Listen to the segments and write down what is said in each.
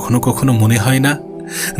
কখনো কখনো মনে হয় না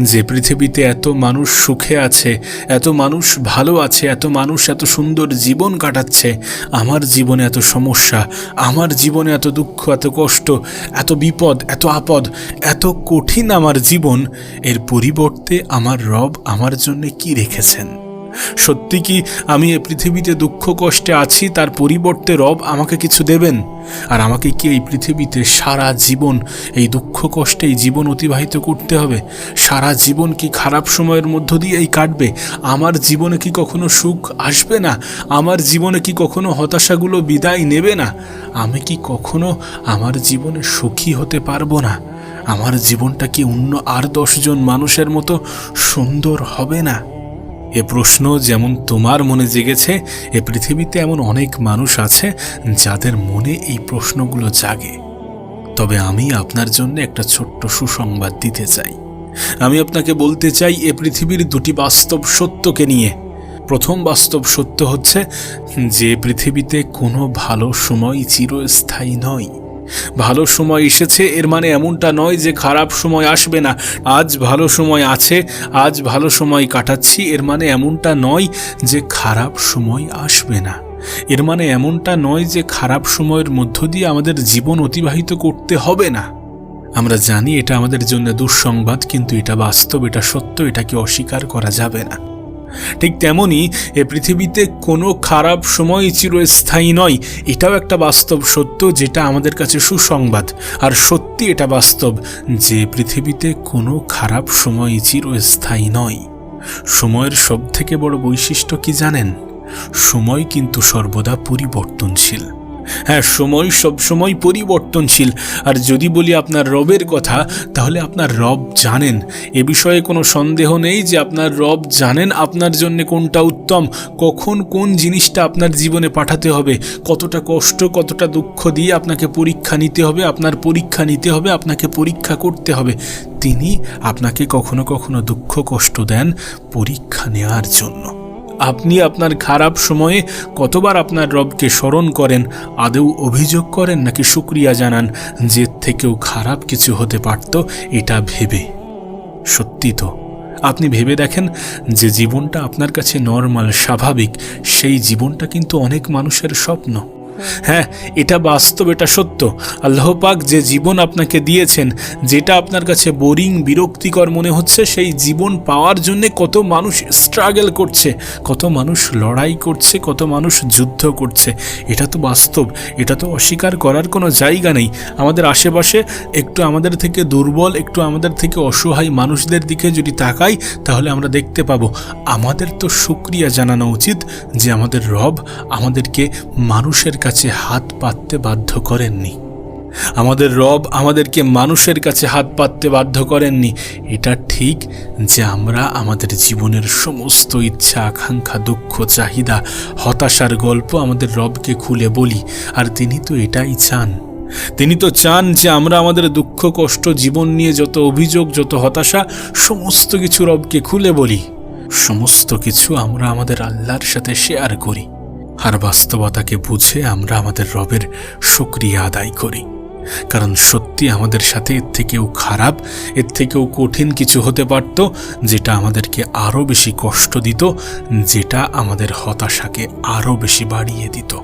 যে পৃথিবীতে এত মানুষ সুখে আছে, এত মানুষ ভালো আছে, এত মানুষ এত সুন্দর জীবন কাটাচ্ছে। আমার জীবনে এত সমস্যা, আমার জীবনে এত দুঃখ, এত কষ্ট, এত বিপদ, এত আপদ, এত কঠিন আমার জীবন। এর পরিবর্তে আমার রব আমার জন্যে কি রেখেছেন? সত্যি কি আমি এ পৃথিবীতে দুঃখ কষ্টে আছি? তার পরিবর্তে রব আমাকে কিছু দেবেন? আর আমাকে কি এই পৃথিবীতে সারা জীবন এই দুঃখ কষ্টে এই জীবন অতিবাহিত করতে হবে? সারা জীবন কি খারাপ সময়ের মধ্য দিয়েই কাটবে? আমার জীবনে কি কখনো সুখ আসবে না? আমার জীবনে কি কখনো হতাশাগুলো বিদায় নেবে না? আমি কি কখনো আমার জীবনে সুখী হতে পারব না? আমার জীবনটা কি অন্য আর দশজন মানুষের মতো সুন্দর হবে না? এ প্রশ্ন যেমন তোমার মনে জেগেছে, এ পৃথিবীতে এমন অনেক মানুষ আছে যাদের মনে এই প্রশ্নগুলো জাগে। তবে আমি আপনার জন্য একটা ছোট্ট সুসংবাদ দিতে চাই। আমি আপনাকে বলতে চাই, এ পৃথিবীর দুটি বাস্তব সত্যকে নিয়ে। প্রথম বাস্তব সত্য হচ্ছে যে পৃথিবীতে কোনো ভালো সময় চিরস্থায়ী নয়। ভালো সময় এসেছে, এর মানে এমনটা নয় যে খারাপ সময় আসবে না। আজ ভালো সময় আছে, আজ ভালো সময় কাটাচ্ছি, এর মানে এমনটা নয় যে খারাপ সময় আসবে না। এর মানে এমনটা নয় যে খারাপ সময়ের মধ্য দিয়ে আমাদের জীবন অতিবাহিত করতে হবে না। আমরা জানি এটা আমাদের জন্য দুঃসংবাদ, কিন্তু এটা বাস্তব, এটা সত্য এটাকে অস্বীকার করা যাবে না। ঠিক তেমনই এ পৃথিবীতে কোনো খারাপ সময় চিরস্থায়ী নয়। এটাও একটা বাস্তব সত্য যেটা আমাদের কাছে সুসংবাদ। আর সত্যি এটা বাস্তব যে পৃথিবীতে কোনো খারাপ সময় চিরস্থায়ী নয়। সময়ের সবথেকে বড় বৈশিষ্ট্য কি জানেন? সময় কিন্তু সর্বদা পরিবর্তনশীল। হ্যাঁ সময় সবসময় পরিবর্তনশীল। আর যদি বলি আপনার রবের কথা, তাহলে আপনার রব জানেন। এ বিষয়ে কোনো সন্দেহ নেই যে আপনার রব জানেন আপনার জন্য কোনটা উত্তম, কখন কোন জিনিসটা আপনার জীবনে পাঠাতে হবে, কতটা কষ্ট, কতটা দুঃখ দিয়ে আপনাকে পরীক্ষা নিতে হবে, আপনার পরীক্ষা নিতে হবে, আপনাকে পরীক্ষা করতে হবে। তিনি আপনাকে কখনো কখনো দুঃখ, কষ্ট দেন পরীক্ষা নেওয়ার জন্য। আপনি আপনার খারাপ সময়ে কতবার আপনার রবকে স্মরণ করেন, আদৌ অভিযোগ করেন নাকি শুক্রিয়া জানান? যে থেকেও খারাপ কিছু হতে পারত, এটা ভেবে। সত্যি তো, আপনি ভেবে দেখেন যে জীবনটা আপনার কাছে নর্মাল, স্বাভাবিক, সেই জীবনটা কিন্তু অনেক মানুষের স্বপ্ন। হ্যাঁ এটা বাস্তব, এটা সত্য। আল্লাহ পাক যে জীবন আপনাকে দিয়েছেন, যেটা আপনার কাছে বোরিং বিরক্তিকর মনে হচ্ছে, সেই জীবন পাওয়ার জন্য কত মানুষ স্ট্রাগল করছে, কত মানুষ লড়াই করছে, কত মানুষ যুদ্ধ করছে। এটা তো বাস্তব, এটা তো অস্বীকার করার কোনো জায়গা নেই। আমাদের আশেপাশে একটু আমাদের থেকে দুর্বল, একটু আমাদের থেকে অসহায় মানুষদের দিকে যদি তাকাই, তাহলে আমরা দেখতে পাবো, আমাদের তো সুক্রিয়া জানানো উচিত যে আমাদের রব আমাদেরকে মানুষের কাছে হাত পাততে বাধ্য করেননি। আমাদের রব আমাদেরকে মানুষের কাছে হাত পাততে বাধ্য করেননি। এটা ঠিক যে আমরা আমাদের জীবনের সমস্ত ইচ্ছা, আকাঙ্ক্ষা, দুঃখ, চাহিদা, হতাশার গল্প আমাদের রবকে খুলে বলি। আর তিনি তো এটাই চান। তিনি তো চান যে আমরা আমাদের দুঃখ, কষ্ট, জীবন নিয়ে যত অভিযোগ, যত হতাশা, সমস্ত কিছু রবকে খুলে বলি। সমস্ত কিছু আমরা আমাদের আল্লাহর সাথে শেয়ার করি। আর বাস্তবতাকে বুঝে আমরা আমাদের রবের শুক্রিয়া আদায় করি। কারণ সত্যি আমাদের সাথে এর থেকেও খারাপ, এর থেকেও কঠিন কিছু হতে পারত, যেটা আমাদেরকে আরও বেশি কষ্ট দিত, যেটা আমাদের হতাশাকে আরও বেশি বাড়িয়ে দিত।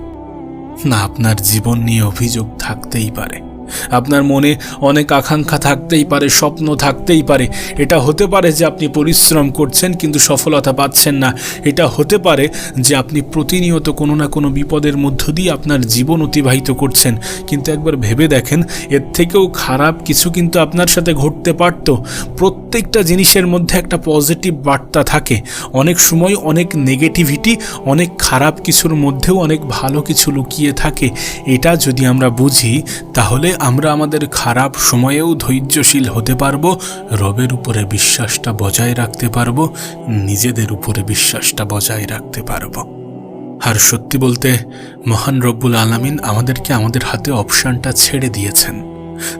না, আপনার জীবন নিয়ে অভিযোগ থাকতেই পারে। আপনার মনে অনেক আকাঙ্ক্ষা থাকতেই পারে, স্বপ্ন থাকতেই পারে। এটা হতে পারে যে আপনি পরিশ্রম করছেন কিন্তু সফলতা পাচ্ছেন না। এটা হতে পারে যে আপনি প্রতিনিয়ত কোনো না কোনো বিপদের মধ্য দিয়ে আপনার জীবন অতিবাহিত করছেন। কিন্তু একবার ভেবে দেখেন, এর থেকেও খারাপ কিছু কিন্তু আপনার সাথে ঘটতে পারত। প্রত্যেকটা জিনিসের মধ্যে একটা পজিটিভ বার্তা থাকে। অনেক সময় অনেক নেগেটিভিটি অনেক খারাপ কিছুর মধ্যেও অনেক ভালো কিছু লুকিয়ে থাকে। এটা যদি আমরা বুঝি, তাহলে আমরা আমাদের খারাপ সময়েও ধৈর্যশীল হতে পারব, রবের উপরে বিশ্বাসটা বজায় রাখতে পারব, নিজেদের উপরে বিশ্বাসটা বজায় রাখতে পারব। আর সত্যি বলতে, মহান রব্বুল আলামিন আমাদেরকে আমাদের হাতে অপশানটা ছেড়ে দিয়েছেন।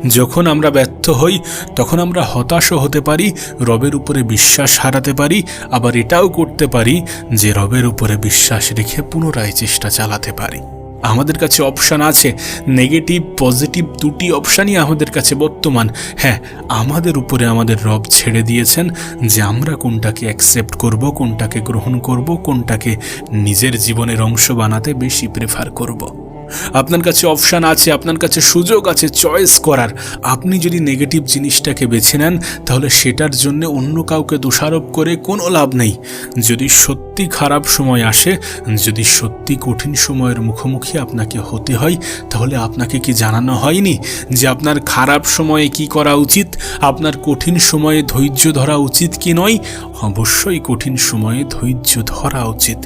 যখন আমরা ব্যর্থ হই, তখন আমরা হতাশও হতে পারি, রবের উপরে বিশ্বাস হারাতে পারি, আবার এটাও করতে পারি যে রবের উপরে বিশ্বাস রেখে পুনরায় চেষ্টা চালাতে পারি। আমাদের কাছে অপশান আছে, নেগেটিভ, পজিটিভ দুটি অপশানই আমাদের কাছে বর্তমান। হ্যাঁ আমাদের উপরে আমাদের রব ছেড়ে দিয়েছেন যে আমরা কোনটাকে অ্যাকসেপ্ট করব, কোনটাকে গ্রহণ করব, কোনটাকে নিজের জীবনের অংশ বানাতে বেশি প্রেফার করব। আপনার কাছে অপশান আছে, আপনার কাছে সুযোগ আছে চয়েস করার। আপনি যদি নেগেটিভ জিনিসটাকে বেছে নেন, তাহলে সেটার জন্য অন্য কাউকে দোষারোপ করে কোনো লাভ নেই। যদি সত্যি খারাপ সময় আসে, যদি সত্যি কঠিন সময়ের মুখোমুখি আপনাকে হতে হয়, তাহলে আপনাকে কি জানানো হয়নি যে আপনার খারাপ সময়ে কি করা উচিত? আপনার কঠিন সময়ে ধৈর্য ধরা উচিত কি নয়? অবশ্যই কঠিন সময়ে ধৈর্য ধরা উচিত।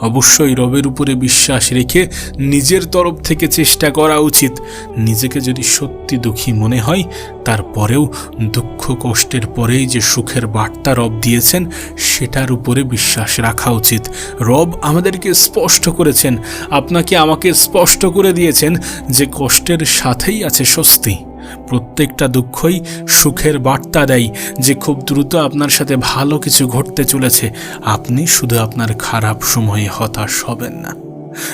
অবশ্যই রবের উপরে বিশ্বাস রেখে নিজের তরফ থেকে চেষ্টা করা উচিত। নিজেকে যদি সত্যি দুঃখী মনে হয়, তারপরেও দুঃখ কষ্টের পরেই যে সুখের বার্তা রব দিয়েছেন, সেটার উপরে বিশ্বাস রাখা উচিত। রব আমাদেরকে স্পষ্ট করেছেন, আপনাকে আমাকে স্পষ্ট করে দিয়েছেন যে কষ্টের সাথেই আছে স্বস্তি। প্রত্যেকটা দুঃখই সুখের বার্তা দেয়, যে খুব দ্রুত আপনার সাথে ভালো কিছু ঘটতে চলেছে। আপনি শুধু আপনার খারাপ সময়ে হতাশ হবেন না।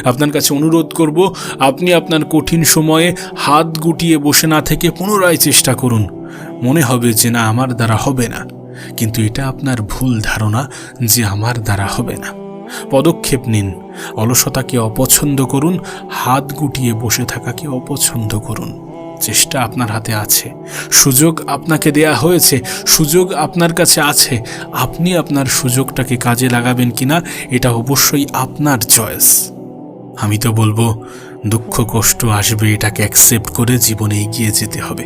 আপনার কাছে অনুরোধ করব, আপনি আপনার কঠিন সময়ে হাত গুটিয়ে বসে না থেকে পুনরায় চেষ্টা করুন। মনে হবে যে না, আমার দ্বারা হবে না। কিন্তু এটা আপনার ভুল ধারণা যে আমার দ্বারা হবে না। পদক্ষেপ নিন। অলসতাকে অপছন্দ করুন। হাত গুটিয়ে বসে থাকাকে অপছন্দ করুন। চেষ্টা আপনার হাতে আছে। সুযোগ আপনাকে দেয়া হয়েছে। সুযোগ আপনার কাছে আছে। আপনি আপনার সুযোগটাকে কাজে লাগাবেন কিনা, এটা অবশ্যই আপনার চয়েস। আমি তো বলব, দুঃখ, কষ্ট আসবে, এটাকে অ্যাকসেপ্ট করে জীবনে এগিয়ে যেতে হবে।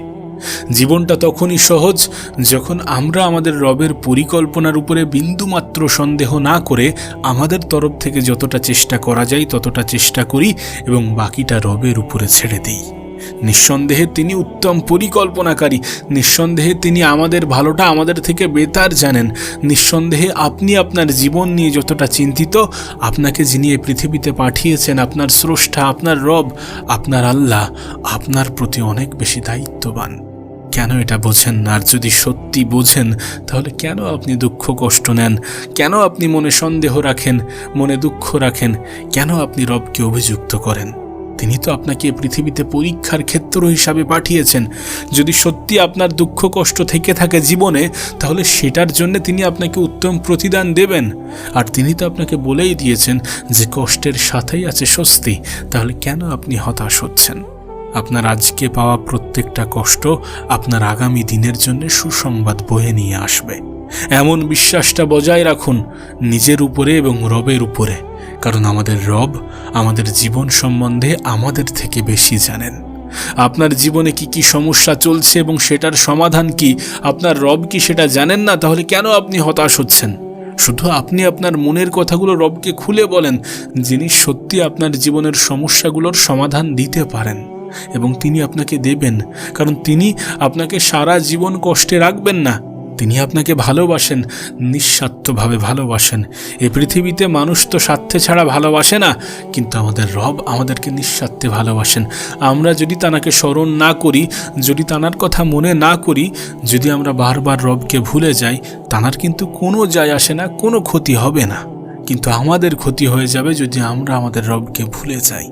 জীবনটা তখনই সহজ যখন আমরা আমাদের রবের পরিকল্পনার উপরে বিন্দুমাত্র সন্দেহ না করে আমাদের তরফ থেকে যতটা চেষ্টা করা যায় ততটা চেষ্টা করি এবং বাকিটা রবের উপরে ছেড়ে দিই। নিঃসন্দেহে তিনি উত্তম পরিকল্পনাকারী। নিঃসন্দেহে তিনি আমাদের ভালোটা আমাদের থেকে বেতার জানেন। নিঃসন্দেহে আপনি আপনার জীবন নিয়ে যতটা চিন্তিত, আপনাকে যিনি এই পৃথিবীতে পাঠিয়েছেন, আপনার স্রষ্টা, আপনার রব, আপনার আল্লাহ, আপনার প্রতি অনেক বেশি দায়িত্ববান। কেন এটা বোঝেন না? আর যদি সত্যি বোঝেন, তাহলে কেন আপনি দুঃখ, কষ্ট নেন? কেন আপনি মনে সন্দেহ রাখেন, মনে দুঃখ রাখেন? কেন আপনি রবকে অভিযুক্ত করেন? তিনি তো আপনাকে পৃথিবীতে পরীক্ষার ক্ষেত্র হিসাবে পাঠিয়েছেন। যদি সত্যি আপনার দুঃখ কষ্ট থেকে থাকে জীবনে, তাহলে সেটার জন্য তিনি আপনাকে উত্তম প্রতিদান দেবেন। আর তিনি তো আপনাকে বলেই দিয়েছেন যে কষ্টের সাথেই আছে স্বস্তি। তাহলে কেন আপনি হতাশ হচ্ছেন? আপনার আজকে পাওয়া প্রত্যেকটা কষ্ট আপনার আগামী দিনের জন্য সুসংবাদ বয়ে নিয়ে আসবে। এমন বিশ্বাসটা বজায় রাখুন নিজের উপরে এবং রবের উপরে, কারণ আমাদের রব আমাদের জীবন সম্বন্ধে আমাদের থেকে বেশি জানেন। আপনার জীবনে কি কি সমস্যা চলছে এবং সেটার সমাধান কি, আপনার রব কি সেটা জানেন না? তাহলে কেন আপনি হতাশ হচ্ছেন? শুধু আপনি আপনার মনের কথাগুলো রবকে খুলে বলেন যিনি সত্যি আপনার জীবনের সমস্যাগুলোর সমাধান দিতে পারেন। এবং তিনি আপনাকে দেবেন, কারণ তিনি আপনাকে সারা জীবন কষ্টে রাখবেন না। তিনি আপনাকে ভালোবাসেন, নিঃস্বার্থভাবে ভালোবাসেন। এ পৃথিবীতে মানুষ তো স্বার্থে ছাড়া ভালোবাসে না, কিন্তু আমাদের রব আমাদেরকে নিঃস্বার্থে ভালোবাসেন। আমরা যদি তানাকে স্মরণ না করি, যদি তানার কথা মনে না করি, যদি আমরা বারবার রবকে ভুলে যাই, তানার কিন্তু কোনো যায় আসে না, কোনো ক্ষতি হবে না। কিন্তু আমাদের ক্ষতি হয়ে যাবে যদি আমরা আমাদের রবকে ভুলে যাই।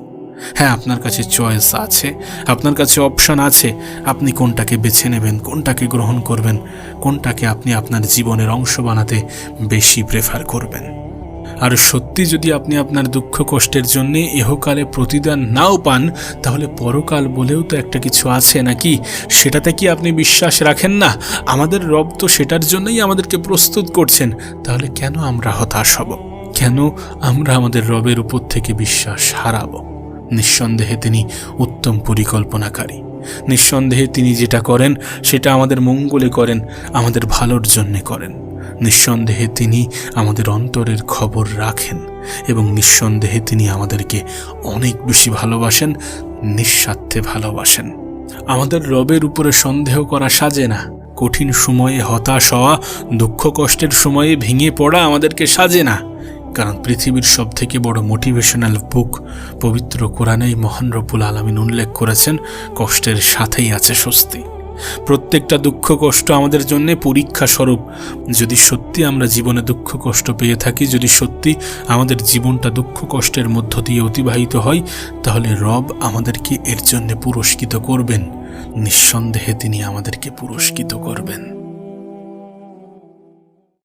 হ্যাঁ আপনার কাছে চয়েস আছে। আপনার কাছে অপশান আছে। আপনি কোনটাকে বেছে নেবেন, কোনটাকে গ্রহণ করবেন, কোনটাকে আপনি আপনার জীবনের অংশ বানাতে বেশি প্রেফার করবেন। আর সত্যি যদি আপনি আপনার দুঃখ কষ্টের জন্য এহকালে প্রতিদান নাও পান, তাহলে পরকাল বলেও তো একটা কিছু আছে নাকি? সেটাতে কি আপনি বিশ্বাস রাখেন না? আমাদের রব তো সেটার জন্যই আমাদেরকে প্রস্তুত করছেন। তাহলে কেন আমরা হতাশ হব? কেন আমরা আমাদের রবের উপর থেকে বিশ্বাস হারাবো? নিঃসন্দেহে তিনি উত্তম পরিকল্পনাকারী। নিঃসন্দেহে তিনি যেটা করেন, সেটা আমাদের মঙ্গলে করেন, আমাদের ভালোর জন্যে করেন। নিঃসন্দেহে তিনি আমাদের অন্তরের খবর রাখেন এবং নিঃসন্দেহে তিনি আমাদেরকে অনেক বেশি ভালোবাসেন, নিঃস্বার্থে ভালোবাসেন। আমাদের রবের উপরে সন্দেহ করা সাজে না। কঠিন সময়ে হতাশ হওয়া, দুঃখ কষ্টের সময়ে ভেঙে পড়া আমাদেরকে সাজে না। কারণ পৃথিবীর সব থেকে বড় মোটিভেশনাল বুক পবিত্র কোরআনেই মহান রব্বুল আলমিন উল্লেখ করেছেন, কষ্টের সাথেই আছে স্বস্তি। প্রত্যেকটা দুঃখ কষ্ট আমাদের জন্য পরীক্ষা স্বরূপ। যদি সত্যি আমরা জীবনে দুঃখ কষ্ট পেয়ে থাকি, যদি সত্যি আমাদের জীবনটা দুঃখ কষ্টের মধ্য দিয়ে অতিবাহিত হয়, তাহলে রব আমাদেরকে এর জন্য পুরস্কৃত করবেন। নিঃসন্দেহে তিনি আমাদেরকে পুরস্কৃত করবেন।